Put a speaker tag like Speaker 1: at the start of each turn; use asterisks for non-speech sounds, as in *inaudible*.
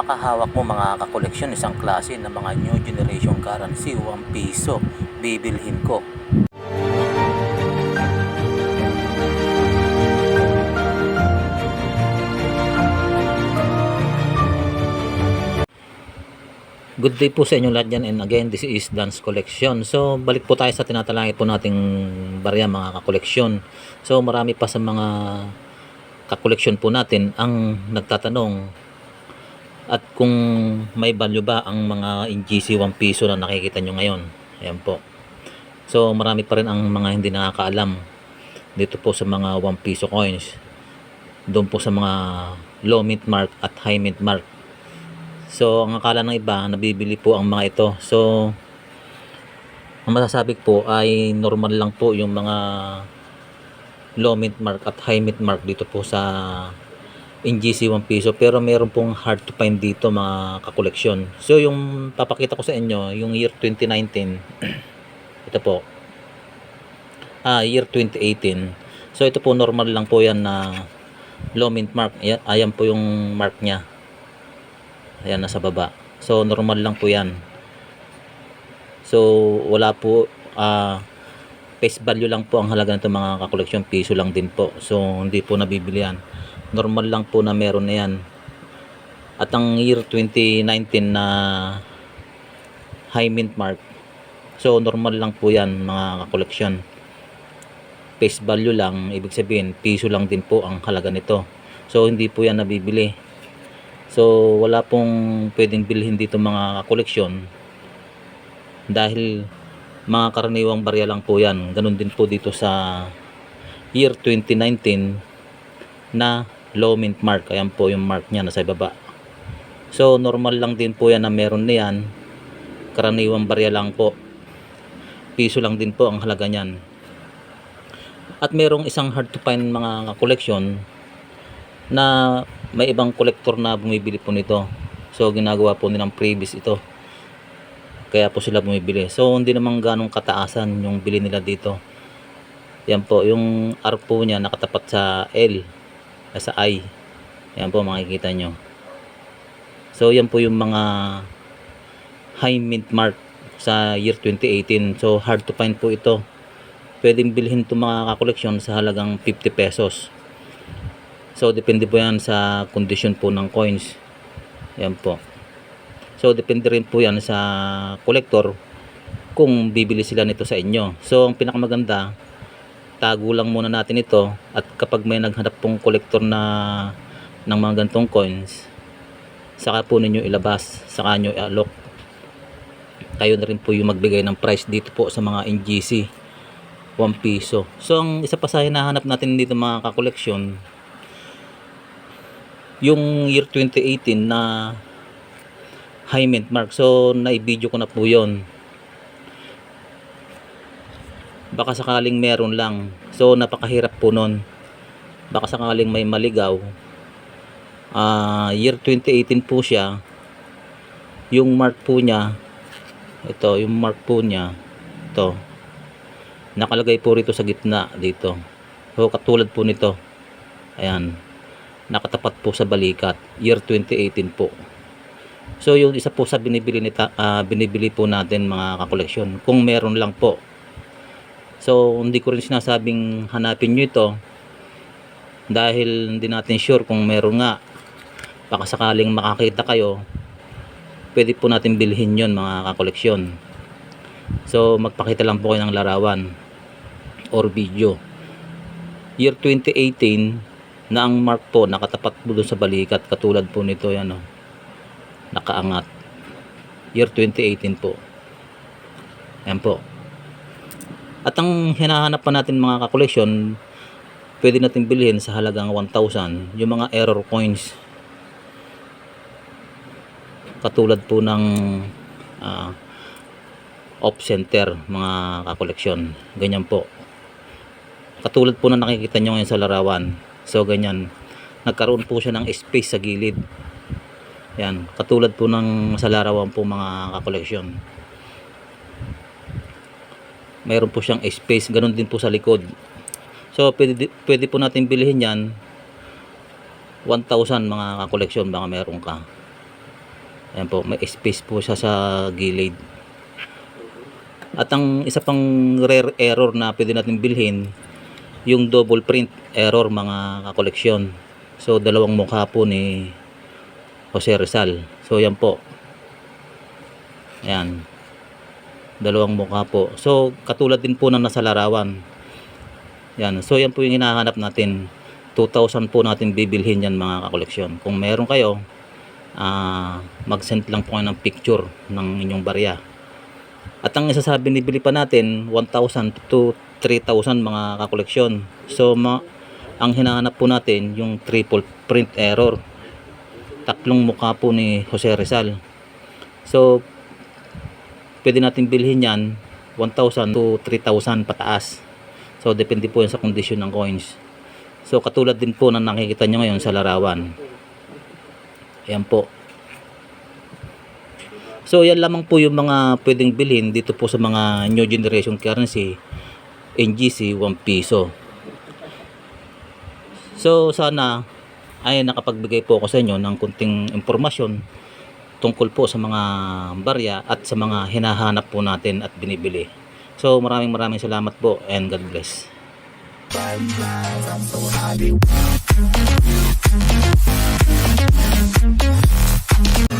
Speaker 1: baka hawak mo mga kakoleksyon isang klase ng mga new generation currency 1 piso bibilhin ko Good day po sa inyo lahat dyan and again this is Dance Collection. So balik po tayo sa tinatalangit po nating barya mga kakoleksyon. So marami pa sa mga kakoleksyon po natin ang nagtatanong at kung may value ba ang mga NGC 1 piso na nakikita nyo ngayon. Ayan po. So marami pa rin ang mga hindi nakakaalam dito po sa mga 1 piso coins. Doon po sa mga low mint mark at high mint mark. So, ang akala ng iba, nabibili po ang mga ito. So, ang masasabi po ay normal lang po yung mga low mint mark at high mint mark dito po sa NGC 1 piso. Pero meron pong hard to find dito mga kakoleksyon. So, yung papakita ko sa inyo, yung year 2019, *clears throat* ito po, ah, year 2018. So, ito po normal lang po yan na low mint mark. Ayan, ayan po yung mark niya. Ayan, nasa baba. So, normal lang po yan. So, wala po, ah, face value lang po ang halaga nito mga kakoleksyon. Piso lang din po. So, hindi po nabibili yan. Normal lang po na meron na yan. At ang year 2019 na high mint mark. So, normal lang po yan mga kakoleksyon. Face value lang, ibig sabihin, piso lang din po ang halaga nito. So, hindi po yan nabibili. So, wala pong pwedeng bilhin dito mga koleksyon dahil mga karaniwang barya lang po yan. Ganun din po dito sa year 2019 na low mint mark. Ayan po yung mark niya nasa baba. So, normal lang din po yan na meron na yan. Karaniwang barya lang po. Piso lang din po ang halaga niyan. At merong isang hard to find mga koleksyon na may ibang kolektor na bumibili po nito. So ginagawa po nilang previous ito. Kaya po sila bumibili. So hindi naman ganong kataasan yung bili nila dito. Yan po, yung R po niya nakatapat sa L, eh, sa I. Yan po makikita nyo. So yan po yung mga high mint mark sa year 2018. So hard to find po ito. Pwedeng bilhin to mga kakoleksyon sa halagang 50 pesos. So, depende po yan sa condition po ng coins. Yan po. So, depende rin po yan sa collector kung bibili sila nito sa inyo. So, ang pinakamaganda, tago lang muna natin ito at kapag may naghanap pong collector na ng mga gantong coins, saka po ninyo ilabas, saka nyo i-alok. Kayo na rin po yung magbigay ng price dito po sa mga NGC 1 piso. So, ang isa pa sa hinahanap natin dito mga kakoleksyon, yung year 2018 na high mint mark. So, na-video ko na po yon Baka sakaling meron lang. So, napakahirap po nun. Baka sakaling may maligaw. Ah, year 2018 po siya. Yung mark po niya, ito, yung mark po niya, ito, nakalagay po rito sa gitna, dito. So, katulad po nito. Ayan nakatapat po sa balikat year 2018 po so yung isa po sa binibili nita, uh, binibili po natin mga kakoleksyon kung meron lang po so hindi ko rin sinasabing hanapin nyo ito dahil hindi natin sure kung meron nga. Baka sakaling makakita kayo pwede po natin bilhin yon mga kakoleksyon. So magpakita lang po kayo ng larawan or video. Year 2018 na ang mark po nakatapat po doon sa balikat. Katulad po nito yan oh. nakaangat. Year 2018 po. Yan po at ang hinahanap pa natin mga kakoleksyon pwede natin bilhin sa halagang 1,000 yung mga error coins katulad po ng uh, off center mga kakoleksyon ganyan po katulad po na nakikita nyo ngayon sa larawan So ganyan. Nagkaroon po siya ng space sa gilid. Yan, katulad po ng sa larawan po mga kakoleksyon. Mayroon po siyang space, ganun din po sa likod. So pwede, pwede po natin bilhin yan 1,000 mga kakoleksyon baka meron ka. Ayan po, may space po siya sa gilid. At ang isa pang rare error na pwede natin bilhin, yung double print error mga kakoleksyon. So dalawang mukha po ni Jose Rizal. So yan po. Ayan. Dalawang mukha po. So katulad din po ng nasa larawan. Yan. So yan po yung hinahanap natin. 2,000 po natin bibilhin yan mga kakoleksyon. Kung meron kayo, ah mag-send lang po kayo ng picture ng inyong barya. At ang isasabi ni bili pa natin 1,000 to 3,000 mga kakoleksyon. So ma ang hinahanap po natin yung triple print error. Tatlong mukha po ni Jose Rizal. So pwede natin bilhin yan 1,000 to 3,000 pataas. So depende po yan sa kondisyon ng coins. So katulad din po na nakikita nyo ngayon sa larawan. Ayan po. So yan lamang po yung mga pwedeng bilhin dito po sa mga new generation currency NGC 1 piso. So sana ay nakapagbigay po ako sa inyo ng kunting impormasyon tungkol po sa mga barya at sa mga hinahanap po natin at binibili. So maraming maraming salamat po and God bless.
Speaker 2: Thank